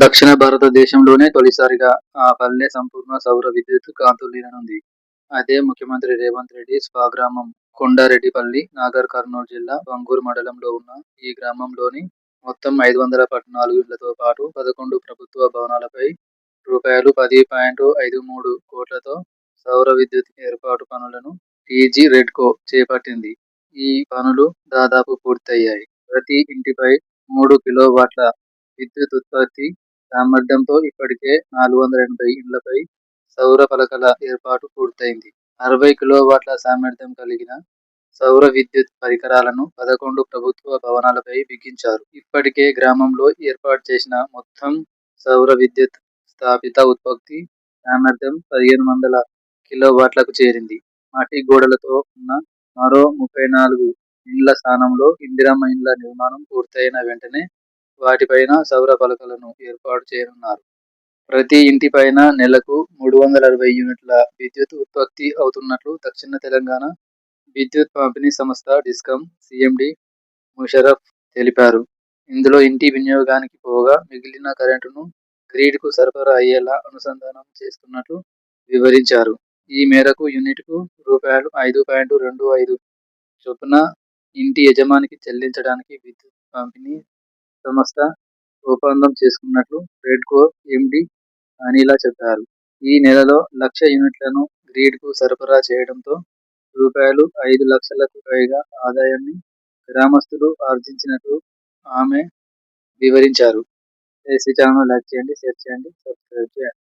దక్షిణ భారతదేశంలోనే తొలిసారిగా ఆ పల్లె సంపూర్ణ సౌర విద్యుత్ కాంతులీననుంది. అదే ముఖ్యమంత్రి రేవంత్ రెడ్డి స్వగ్రామం కొండారెడ్డిపల్లి. నాగర్ కర్నూలు జిల్లా బంగూరు మండలంలో ఉన్న ఈ గ్రామంలోని మొత్తం ఐదు వందల పద్నాలుగు ఇళ్ళతో పాటు పదకొండు ప్రభుత్వ భవనాలపై రూపాయలు పది పాయింట్ ఐదు మూడు కోట్లతో సౌర విద్యుత్ ఏర్పాటు పనులను టీజీ రెడ్కో చేపట్టింది. ఈ పనులు దాదాపు పూర్తయ్యాయి. ప్రతి ఇంటిపై మూడు కిలోవాట్ల విద్యుత్ ఉత్పత్తి సామర్థ్యంతో ఇప్పటికే నాలుగు వందల ఎనభై ఇళ్ళపై సౌర పలకల ఏర్పాటు పూర్తయింది. అరవై కిలోవాట్ల సామర్థ్యం కలిగిన సౌర విద్యుత్ పరికరాలను పదకొండు ప్రభుత్వ భవనాలపై బిగించారు. ఇప్పటికే గ్రామంలో ఏర్పాటు చేసిన మొత్తం సౌర విద్యుత్ స్థాపిత ఉత్పత్తి సామర్థ్యం పదిహేను వందల కిలోవాట్లకు చేరింది. మట్టి గోడలతో ఉన్న మరో ముప్పై నాలుగు ఇండ్ల స్థానంలో ఇందిరమ్మ ఇండ్ల నిర్మాణం పూర్తయిన వెంటనే వాటిపైన సౌర పలకలను ఏర్పాటు చేయనున్నారు. ప్రతి ఇంటిపైన నెలకు మూడు వందల అరవై యూనిట్ల విద్యుత్ ఉత్పత్తి అవుతున్నట్లు దక్షిణ తెలంగాణ విద్యుత్ పంపిణీ సంస్థ డిస్కం సిఎండి ముషరఫ్ తెలిపారు. ఇందులో ఇంటి వినియోగానికి పోగా మిగిలిన కరెంటును గ్రీడ్కు సరఫరా అయ్యేలా అనుసంధానం చేస్తున్నట్లు వివరించారు. ఈ మేరకు యూనిట్కు రూపాయలు ఐదు పాయింట్ రెండు ఐదు చొప్పున ఇంటి యజమానికి చెల్లించడానికి విద్యుత్ పంపిణీ సంస్థ ఒప్పందం చేసుకున్నట్లు రెడ్కో ఎండి అనిలా చెప్పారు. ఈ నెలలో లక్ష యూనిట్లను గ్రీడ్కు సరఫరా చేయడంతో రూపాయలు ఐదు లక్షలకు పైగా ఆదాయాన్ని గ్రామస్తులు ఆర్జించినట్లు ఆమె వివరించారు. ఎస్సీ లైక్ చేయండి, షేర్ చేయండి, సబ్స్క్రైబ్ చేయండి.